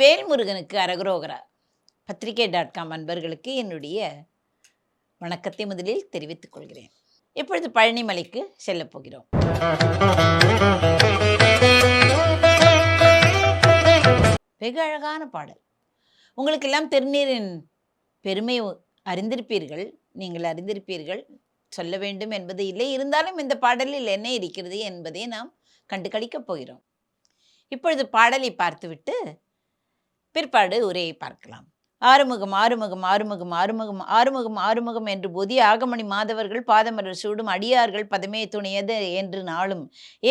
வெற்றிவேல் முருகனுக்கு அரகுரோகரா. பத்திரிகை dot com அன்பர்களுக்கு என்னுடைய வணக்கத்தை முதலில் தெரிவித்துக் கொள்கிறேன். இப்பொழுது பழனிமலைக்கு செல்லப் போகிறோம். வெகு அழகான பாடல். உங்களுக்கெல்லாம் திருநீரின் பெருமை அறிந்திருப்பீர்கள் நீங்கள் அறிந்திருப்பீர்கள் சொல்ல வேண்டும் என்பது இல்லை. இருந்தாலும் இந்த பாடலில் என்ன இருக்கிறது என்பதை நாம் கண்டுகளிக்கப் போகிறோம். இப்பொழுது பாடலை பார்த்துவிட்டு பிற்பாடு உரையை பார்க்கலாம். ஆறுமுகம் ஆறுமுகம் ஆறுமுகம் ஆறுமுகம் ஆறுமுகம் ஆறுமுகம் என்று புதிய ஆகமணி மாதவர்கள் பாதமரர் சூடும் அடியார்கள் பதமே துணையது என்று நாளும்.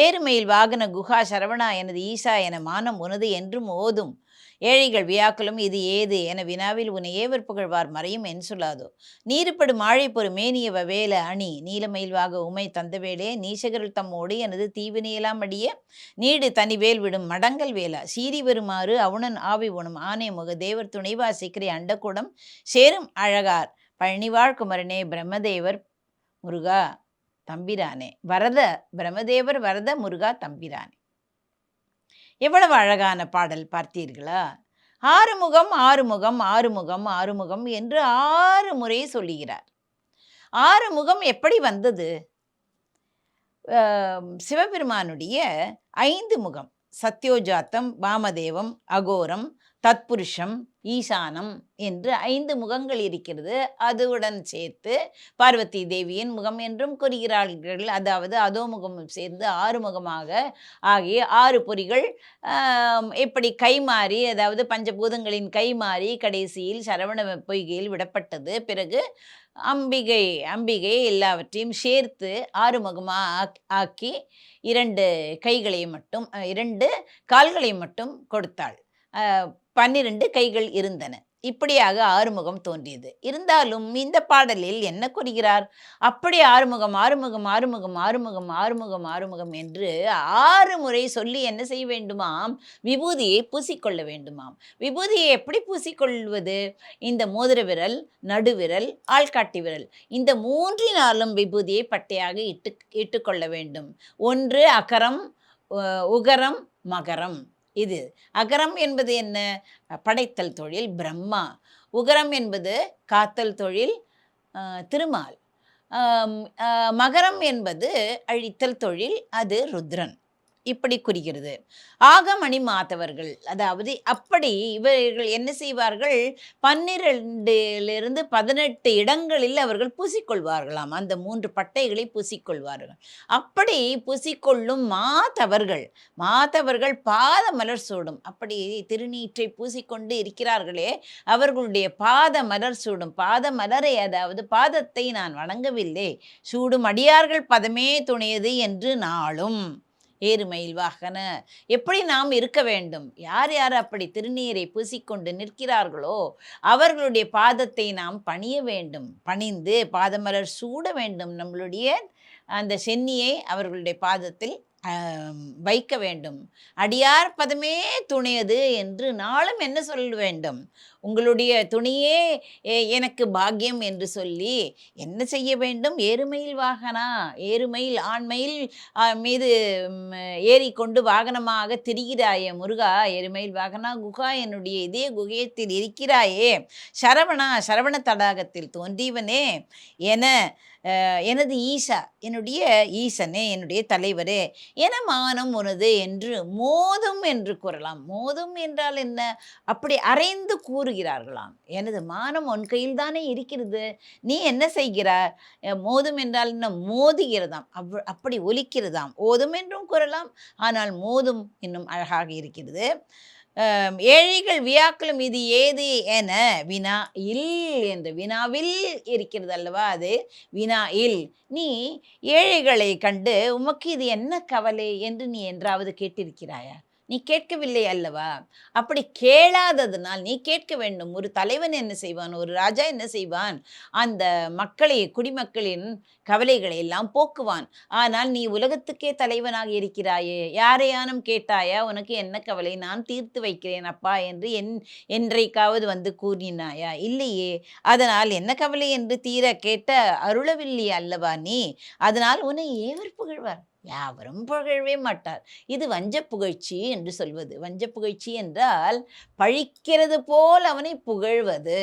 ஏறுமையில் வாகன குஹா சரவணா எனது ஈசா என மானம் உனது என்றும் ஓதும். ஏழைகள் வியாக்குலும் இது ஏது என வினாவில் உன் ஏவர் புகழ்வார் மறையும் என் சொல்லாதோ? நீருப்படு மாழை பொறு மேனியவ வேல அணி. நீலமயில்வாக உமை தந்தவேளே நீசகர்கள் தம்மோடு எனது தீவினையெல்லாம் அடிய. நீடு தனிவேல் விடும் மடங்கல் வேலா. சீறி வருமாறு அவுணன் ஆவி உணும் ஆனே முக தேவர் துணைவா சிக்கரை அண்டக்கூடம் சேரும் அழகார். பழனிவாழ் குமரனே பிரம்மதேவர் முருகா தம்பிரானே. வரத பிரம்மதேவர் வரத முருகா தம்பிரானே. எவ்வளவு அழகான பாடல் பார்த்தீர்களா? ஆறுமுகம் ஆறுமுகம் ஆறுமுகம் ஆறுமுகம் என்று ஆறு முறை சொல்லுகிறார். ஆறுமுகம் எப்படி வந்தது? சிவபெருமானுடைய ஐந்து முகம் சத்யோஜாத்தம் வாமதேவம் அகோரம் தத்புருஷம் ஈசானம் என்று ஐந்து முகங்கள் இருக்கிறது. அதுவுடன் சேர்த்து பார்வதி தேவியின் முகம் என்றும் கூறுகிறார்கள். அதாவது அதோ முகமும் சேர்ந்து ஆறு முகமாக ஆகிய ஆறு பொறிகள் எப்படி கை கைமாறி அதாவது பஞ்சபூதங்களின் கைமாறி கடைசியில் சரவண பொய்கையில் விடப்பட்டது. பிறகு அம்பிகை அம்பிகை எல்லாவற்றையும் சேர்த்து ஆறுமுகமாக ஆக்கி இரண்டு கைகளை மட்டும் இரண்டு கால்களை மட்டும் கொடுத்தாள். பன்னிரண்டு கைகள் இருந்தன. இப்படியாக ஆறுமுகம் தோன்றியது. இருந்தாலும் இந்த பாடலில் என்ன கூறுகிறார்? அப்படி ஆறுமுகம் ஆறுமுகம் ஆறுமுகம் ஆறுமுகம் ஆறுமுகம் ஆறுமுகம் என்று ஆறு முறை சொல்லி என்ன செய்ய வேண்டுமாம்? விபூதியை பூசிக்கொள்ள வேண்டுமாம். விபூதியை எப்படி பூசிக்கொள்வது? இந்த மோதிர விரல் நடுவிரல் ஆள்காட்டி விரல். இந்த மூன்றினாலும் விபூதியை பட்டையாக இட்டு இட்டுக்கொள்ள வேண்டும். ஒன்று அகரம் உகரம் மகரம். இது. அகரம் என்பது என்ன? படைத்தல் தொழில் பிரம்மா. உகரம் என்பது காத்தல் தொழில் திருமால். மகரம் என்பது அழித்தல் தொழில் அது ருத்ரன். இப்படி குறிக்கிறது ஆகமணி மாதவர்கள் அதாவது அப்படி இவர்கள் என்ன செய்வார்கள்? பன்னிரெண்டிலிருந்து பதினெட்டு இடங்களில் அவர்கள் பூசிக்கொள்வார்களாம். அந்த மூன்று பட்டைகளை பூசிக்கொள்வார்கள். அப்படி பூசிக்கொள்ளும் மாதவர்கள் மாதவர்கள் பாத மலர் சூடும். அப்படி திருநீற்றை பூசிக்கொண்டு இருக்கிறார்களே அவர்களுடைய பாத மலர் சூடும். பாத மலரை அதாவது பாதத்தை நான் வணங்கவில்லை. சூடும் அடியார்கள் பதமே துணையது என்று நாளும். ஏறுமயில் வாகன. எப்படி நாம் இருக்க வேண்டும்? யார் யார் அப்படி திருநீரை பூசிக்கொண்டு நிற்கிறார்களோ அவர்களுடைய பாதத்தை நாம் பணிய வேண்டும். பணிந்து பாதமலர் சூட வேண்டும் நம்மளுடைய அந்த சென்னியை அவர்களுடைய பாதத்தில் வைக்க வேண்டும். அடியார் பதமே துணையது என்று நாளும் என்ன சொல்ல வேண்டும்? உங்களுடைய துணியே எனக்கு பாக்கியம் என்று சொல்லி என்ன செய்ய வேண்டும்? ஏறுமையில் வாகனா? ஏறுமையில் ஆண்மையில் மீது ஏறிக்கொண்டு வாகனமாக திரிகிறாயே முருகா? எருமையில் வாகனா குகா என்னுடைய இதே குகையத்தில் இருக்கிறாயே. சரவணா சரவண தடாகத்தில் தோன்றியவனே என எனது ஈசா என்னுடைய ஈசனே என்னுடைய தலைவரே என மானம் உனது என்று மோதும் என்று கூறலாம். மோதும் என்றால் என்ன? அப்படி அரைந்து கூறுகிறார்களாம். எனது மானம் உன் கையில் தானே இருக்கிறது. நீ என்ன செய்கிறார் மோதும் என்றால் என்ன? மோதுகிறதாம். அவ் அப்படி ஒலிக்கிறதாம். ஓதும் என்றும் கூறலாம். ஆனால் மோதும் இன்னும் அழகாக இருக்கிறது. ஏழைகள் வியாக்களும் இது ஏது என வினா இல் என்று வினாவில் இருக்கிறது அல்லவா அது? வினா இல். நீ ஏழைகளை கண்டு உமக்கு இது என்ன கவலை? என்று நீ என்றாவது கேட்டிருக்கிறாயா? நீ கேட்கவில்லை அல்லவா? அப்படி கேளாததுனால் நீ கேட்க வேண்டும். ஒரு தலைவன் என்ன செய்வான்? ஒரு ராஜா என்ன செய்வான்? அந்த மக்களை குடிமக்களின் கவலைகளை எல்லாம் போக்குவான். ஆனால் நீ உலகத்துக்கே தலைவனாக இருக்கிறாயே. யாரையானும் கேட்டாயா? உனக்கு என்ன கவலை? நான் தீர்த்து வைக்கிறேன் அப்பா என்று என் என்றைக்காவது வந்து கூறினாயா? இல்லையே. அதனால் என்ன கவலை என்று தீர கேட்ட அருளவில்லை அல்லவா நீ? அதனால் உன்னை ஏவர் புகழ்வார். யாவரும் புகழவே மாட்டார். இது வஞ்ச புகழ்ச்சி என்று சொல்வது. வஞ்ச புகழ்ச்சி என்றால் பழிக்கிறது போல் அவனை புகழ்வது.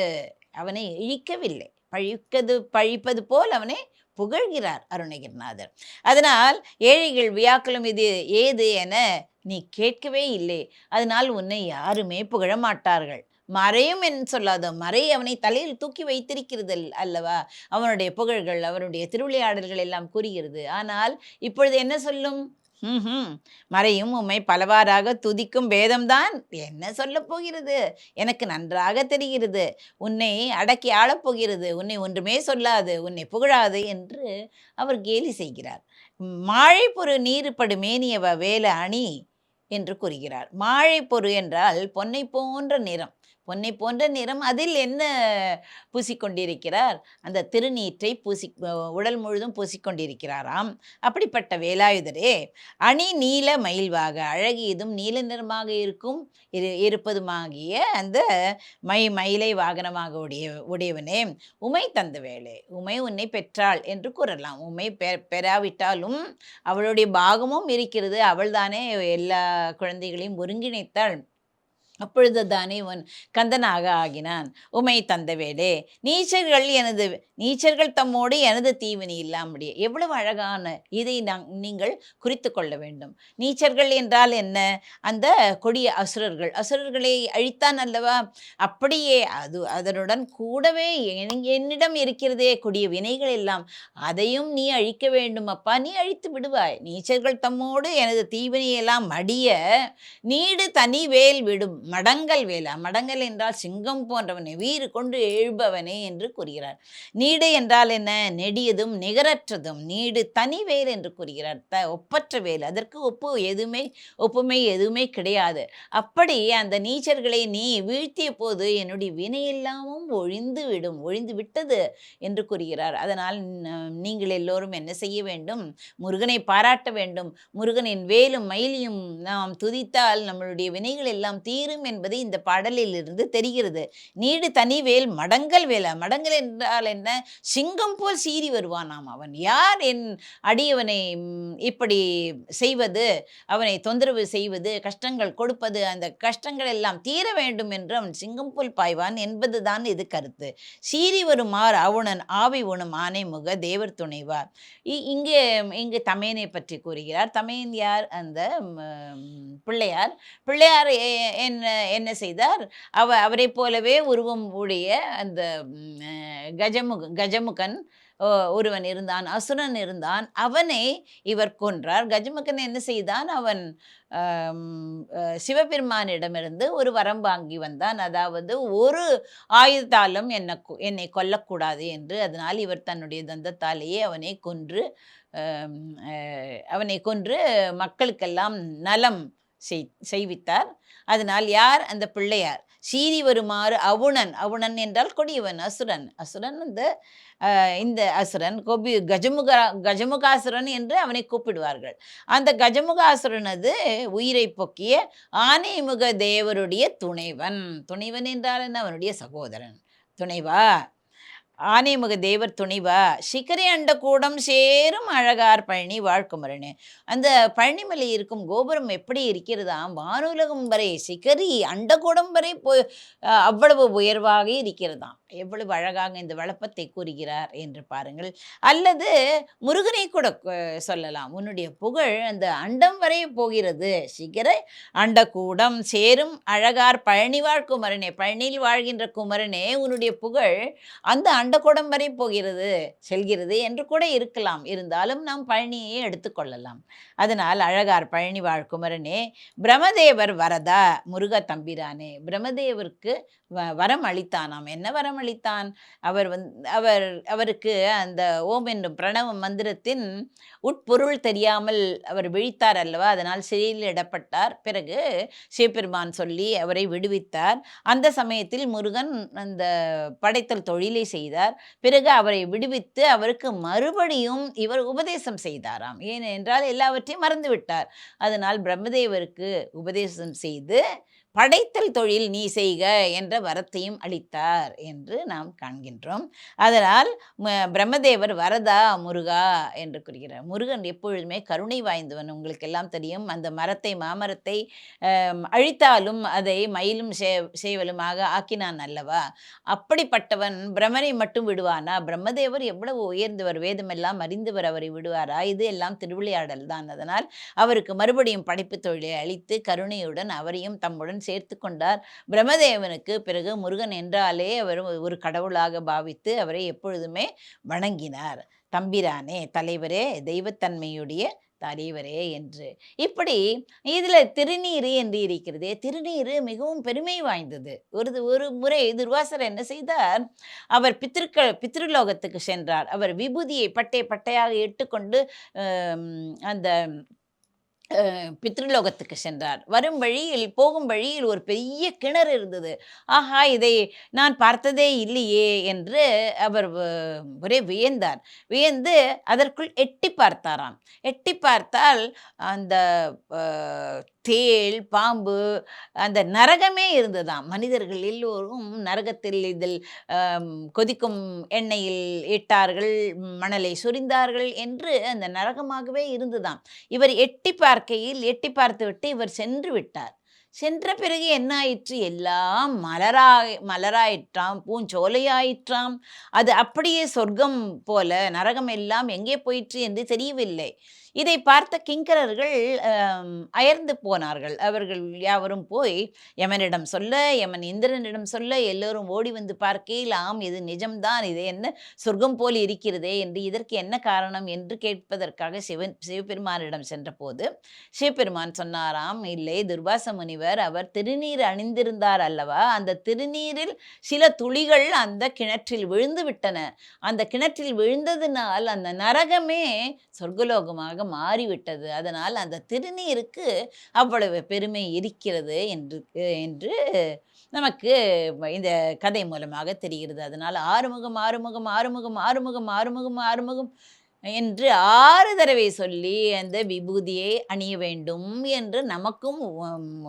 அவனை இழிக்கவில்லை. பழிக்கது பழிப்பது போல் அவனை புகழ்கிறார் அருணகிரிநாதர். அதனால் ஏழைகள் வியாக்குலம் இது ஏது என நீ கேட்கவே இல்லை. அதனால் உன்னை யாருமே புகழ மாட்டார்கள். மறையும் என்று சொல்லாத? மறை அவனை தலையில் தூக்கி வைத்திருக்கிறது அல்லவா? அவனுடைய புகழ்கள் அவனுடைய திருவிளையாடல்கள் எல்லாம் கூறுகிறது. ஆனால் இப்பொழுது என்ன சொல்லும்? ம்ஹும். மறையும் உம்மை பலவாறாக துதிக்கும் வேதம்தான் என்ன சொல்லப் போகிறது? எனக்கு நன்றாக தெரிகிறது. உன்னை அடக்கி ஆளப் போகிறது. உன்னை ஒன்றுமே சொல்லாது. உன்னை புகழாது என்று அவர் கேலி செய்கிறார். மாழை பொறு நீருப்படு மேனியவ? வேல அணி என்று கூறுகிறார். மாழை பொறு என்றால் பொன்னை போன்ற நிறம். பொன்னை போன்ற நிறம் அதில் என்ன பூசிக்கொண்டிருக்கிறார்? அந்த திருநீற்றை பூசி உடல் முழுதும் பூசிக்கொண்டிருக்கிறாராம். அப்படிப்பட்ட வேலாயுதரே அணி நீல மயில்வாக அழகியதும் நீல நிறமாக இருக்கும் இரு இருப்பதுமாகிய அந்த மை மயிலை வாகனமாக உடைய உடையவனே உமை தந்த வேலை உமை உன்னை பெற்றாள் என்று கூறலாம். உமை பெ பெறாவிட்டாலும் அவளுடைய பாகமும் இருக்கிறது. அவள்தானே எல்லா குழந்தைகளையும் ஒருங்கிணைத்தாள். அப்பொழுது தானே உன் கந்தனாக ஆகினான். உமை தந்தவேடே நீச்சர்கள் எனது நீச்சர்கள் தம்மோடு எனது தீவினி இல்லாமடி எவ்வளவு அழகான இதை நான் நீங்கள் குறித்து கொள்ள வேண்டும். நீச்சர்கள் என்றால் என்ன? அந்த கொடிய அசுரர்கள். அசுரர்களை அழித்தான் அல்லவா? அப்படியே அது அதனுடன் கூடவே என்- என்னிடம் இருக்கிறதே கொடிய வினைகள் எல்லாம். அதையும் நீ அழிக்க வேண்டும் அப்பா. நீ அழித்து விடுவாய். நீச்சர்கள் தம்மோடு எனது தீவினையெல்லாம் மடிய நீடு தனி வேல் விடும். மடங்கல் வேலா. மடங்கல் என்றால் சிங்கம் போன்றவனை வீறு கொண்டு எழுபவனே என்று கூறுகிறார். நீடு என்றால் என்ன? நெடியதும் நிகரற்றதும். நீடு தனி வேல் என்று கூறுகிறார். த ஒப்பற்ற வேல். அதற்கு ஒப்பு எதுவுமே ஒப்புமை எதுவுமே கிடையாது. அப்படி அந்த நீச்சர்களை நீ வீழ்த்திய போது என்னுடைய வினையெல்லாமும் ஒழிந்து விடும் ஒழிந்து விட்டது என்று கூறுகிறார். அதனால் நீங்கள் எல்லோரும் என்ன செய்ய வேண்டும்? முருகனை பாராட்ட வேண்டும். முருகனின் வேலும் மயிலையும் நாம் துதித்தால் நம்மளுடைய வினைகள் எல்லாம் தீரும் என்பது இந்த பாடலில் இருந்து தெரிகிறது. நீடு தனி வேல் மடங்கல் வேலை மடங்கல் என்றால் என்ன? சிங்கம் போல் சீறி வருவானாம் அவன். யார் என் அடியவனை இப்படி செய்வது? அவனை தொந்தரவு செய்வது? கஷ்டங்கள் கொடுப்பது? அந்த கஷ்டங்கள் எல்லாம் தீர வேண்டும் என்று அவன் சிங்கம் போல் பாய்வான் என்பதுதான் இது கருத்து. சீறி வருமாறு அவுணன் ஆவி உணும் ஆனை முக தேவர் துணைவார். இங்கே இங்கு தமையனை பற்றி கூறுகிறார். தமையன் யார்? அந்த பிள்ளையார். பிள்ளையார் என் என்ன என்ன செய்தார்? அவ அவரைப் போலவே உருவம் உடைய அந்த கஜமுகன் கஜமுகன் ஓ, ஒருவன் இருந்தான் அசுரன் இருந்தான். அவனை இவர் கொன்றார். கஜமுகன் என்ன செய்தான்? அவன் சிவபெருமானிடமிருந்து ஒரு வரம் வாங்கி வந்தான். அதாவது ஒரு ஆயுதத்தாலும் என்னை கொ- என்னை கொல்லக்கூடாது என்று. அதனால் இவர் தன்னுடைய தந்தத்தாலேயே அவனை கொன்று அவனை கொன்று மக்களுக்கெல்லாம் நலம் செய் செய்வித்தார். அதனால் யார்? அந்த பிள்ளையார். சீறி வருமாறு அவுணன். அவுணன் என்றால் கொடியவன் அசுரன். அசுரன் வந்து இந்த அசுரன் கோபி கஜமுக கஜமுகாசுரன் என்று அவனை கூப்பிடுவார்கள். அந்த கஜமுகாசுரனது உயிரை பொக்கிய ஆனைமுக தேவருடைய துணைவன். துணைவன் என்றால் என்ன? அவனுடைய சகோதரன். துணைவா? ஆனைமுக தேவர் துணிவா சிக்கரை அண்ட கூடம் சேரும் அழகார் பழனி வாழ்க்குமரனு. அந்த பழனிமலை இருக்கும் கோபுரம் எப்படி இருக்கிறதாம்? வானுலகம் வரை சிகரி அண்டகூடம் வரை போ அவ்வளவு உயர்வாக இருக்கிறதாம். எவ்வளவு அழகாக இந்த வளப்பத்தை கூறுகிறார் என்று பாருங்கள். அல்லது முருகனை கூட சொல்லலாம். உன்னுடைய புகழ் அந்த அண்டம் வரை போகிறது. சிகர அண்டகூடம் சேரும் அழகார் பழனி வாழ் குமரனே பழனியில் வாழ்கின்ற குமரனே உன்னுடைய புகழ் அந்த அண்டகூடம் வரை போகிறது செல்கிறது என்று கூட இருக்கலாம். இருந்தாலும் நாம் பழனியை எடுத்துக்கொள்ளலாம் அதனால் அழகார் பழனி வாழ் குமரனே பிரமதேவர் வரதா முருக தம்பிரானே பிரமதேவருக்கு வரம் அளித்தானாம் என்ன வரம் அளித்தான்? அவர் வந் அவர் அவருக்கு அந்த ஓம் என்னும் பிரணவ மந்திரத்தின் உட்பொருள் தெரியாமல் அவர் விழித்தார் அல்லவா? அதனால் சிறையில் இடப்பட்டார். பிறகு சிவபெருமான் சொல்லி அவரை விடுவித்தார். அந்த சமயத்தில் முருகன் அந்த படைத்தல் தொழிலை செய்தார். பிறகு அவரை விடுவித்து அவருக்கு மறுபடியும் இவர் உபதேசம் செய்தாராம். ஏனென்றால் எல்லாவற்றையும் மறந்துவிட்டார் அதனால் பிரம்மதேவருக்கு உபதேசம் செய்து படைத்தல் தொழில் நீ செய்க என்ற வரத்தையும் அளித்தார் என்று நாம் காண்கின்றோம். அதனால் பிரம்மதேவர் வரதா முருகா என்று கூறுகிறார். முருகன் எப்பொழுதுமே கருணை வாய்ந்தவன். உங்களுக்கு எல்லாம் தெரியும் அந்த மரத்தை மாமரத்தை அழித்தாலும் அதை மயிலும் சே- சேவலுமாக ஆக்கினான் அல்லவா? அப்படிப்பட்டவன் பிரம்மனை மட்டும் விடுவானா? பிரம்மதேவர் எவ்வளவு உயர்ந்தவர் வேதமெல்லாம் அறிந்தவர் அவரை விடுவாரா? இது எல்லாம் திருவிளையாடல் தான். அதனால் அவருக்கு மறுபடியும் படைப்பு தொழிலை அளித்து கருணையுடன் அவரையும் தம்முடன் சேர்த்து கொண்டார். பிரம்மதேவனுக்கு பிறகு முருகன் என்றாலே அவர் ஒரு கடவுளாக பாவித்து அவரை எப்பொழுதுமே வணங்கினார். தம்பிரானே தலைவரே தெய்வத்தன்மையுடைய தலைவரே என்று. இப்படி இதில் திருநீறு என்று இருக்கிறதே திருநீறு மிகவும் பெருமை வாய்ந்தது. ஒரு ஒரு முறை துர்வாசர் என்ன செய்தார்? அவர் பித்திருக்கள் பித்ருலோகத்துக்கு சென்றார். அவர் விபூதியை பட்டை பட்டையாக இட்டுக்கொண்டு அந்த பித்ருலோகத்துக்கு சென்றார். வரும் வழியில் போகும் வழியில் ஒரு பெரிய கிணறு இருந்தது. ஆஹா இதை நான் பார்த்ததே இல்லையே என்று அவர் ஒரே வியந்தார். வியந்து அதற்குள் எட்டி பார்த்தாராம். எட்டி பார்த்தால் அந்த தேள் பாம்பு அந்த நரகமே இருந்ததாம். மனிதர்கள் எல்லோரும் நரகத்தில் இதில் கொதிக்கும் எண்ணெயில் இட்டார்கள் மணலை சொரிந்தார்கள் என்று அந்த நரகமாகவே இருந்ததாம். இவர் எட்டி பார்க்கையில் எட்டி பார்த்துவிட்டு இவர் சென்று விட்டார். சென்ற பிறகு என்ன ஆயிற்று எல்லாம் மலராய் மலராயிற்றாம் பூஞ்சோலையாயிற்றாம். அது அப்படியே சொர்க்கம் போல நரகம் எல்லாம் எங்கே போயிற்று என்று தெரியவில்லை. இதை பார்த்த கிங்கரர்கள் அயர்ந்து போனார்கள். அவர்கள் யாவரும் போய் யமனிடம் சொல்ல யமன் இந்திரனிடம் சொல்ல எல்லோரும் ஓடி வந்து பார்க்கையில் ஆம் இது நிஜம்தான் இது என்ன சொர்க்கம் போல் இருக்கிறதே என்று இதற்கு என்ன காரணம் என்று கேட்பதற்காக சிவன் சிவபெருமானிடம் சென்றபோது சிவபெருமான் சொன்னாராம் இல்லை துர்வாச முனிவர் அவர் திருநீர் அணிந்திருந்தார் அல்லவா? அந்த திருநீரில் சில துளிகள் அந்த கிணற்றில் விழுந்து விட்டன அந்த கிணற்றில் விழுந்ததினால் அந்த நரகமே சொர்க்கலோகமாக மாறிவிட்டது. அதனால் அந்த திருநீருக்கு அவ்வளவு பெருமை இருக்கிறது என்று என்று நமக்கு இந்த கதை மூலமாக தெரிகிறது. அதனால் ஆறுமுகம் ஆறுமுகம் ஆறுமுகம் ஆறுமுகம் ஆறுமுகம் ஆறுமுகம் என்று ஆறு தடவை சொல்லி அந்த விபூதியை அணிய வேண்டும் என்று நமக்கும்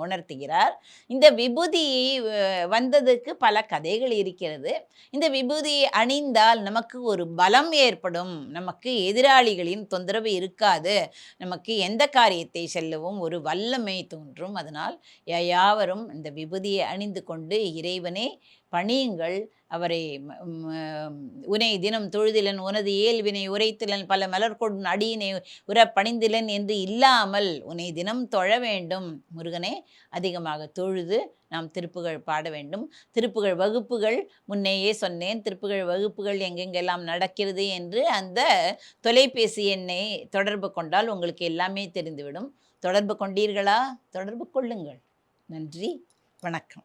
உணர்த்துகிறார். இந்த விபூதி வந்ததுக்கு பல கதைகள் இருக்கிறது. இந்த விபூதியை அணிந்தால் நமக்கு ஒரு பலம் ஏற்படும். நமக்கு எதிராளிகளின் தொந்தரவு இருக்காது. நமக்கு எந்த காரியத்தை செல்லவும் ஒரு வல்லமை தோன்றும். அதனால் யாவரும் இந்த விபூதியை அணிந்து கொண்டு இறைவனே பணியுங்கள். அவரை உனை தினம் தொழுதிலன் உனது இயல்பினை உரைத்திலன் பல மலர்கொடும் அடியினை உற பணிந்திலன் என்று இல்லாமல் உனை தினம் தொழ வேண்டும். முருகனே அதிகமாக தொழுது நாம் திருப்புகழ் பாட வேண்டும். திருப்புகழ் வகுப்புகள் முன்னேயே சொன்னேன் திருப்புகழ் வகுப்புகள் எங்கெங்கெல்லாம் நடக்கிறது என்று அந்த தொலைபேசி எண்ணை தொடர்பு கொண்டால் உங்களுக்கு எல்லாமே தெரிந்துவிடும். தொடர்பு கொண்டீர்களா? தொடர்பு கொள்ளுங்கள். நன்றி வணக்கம்.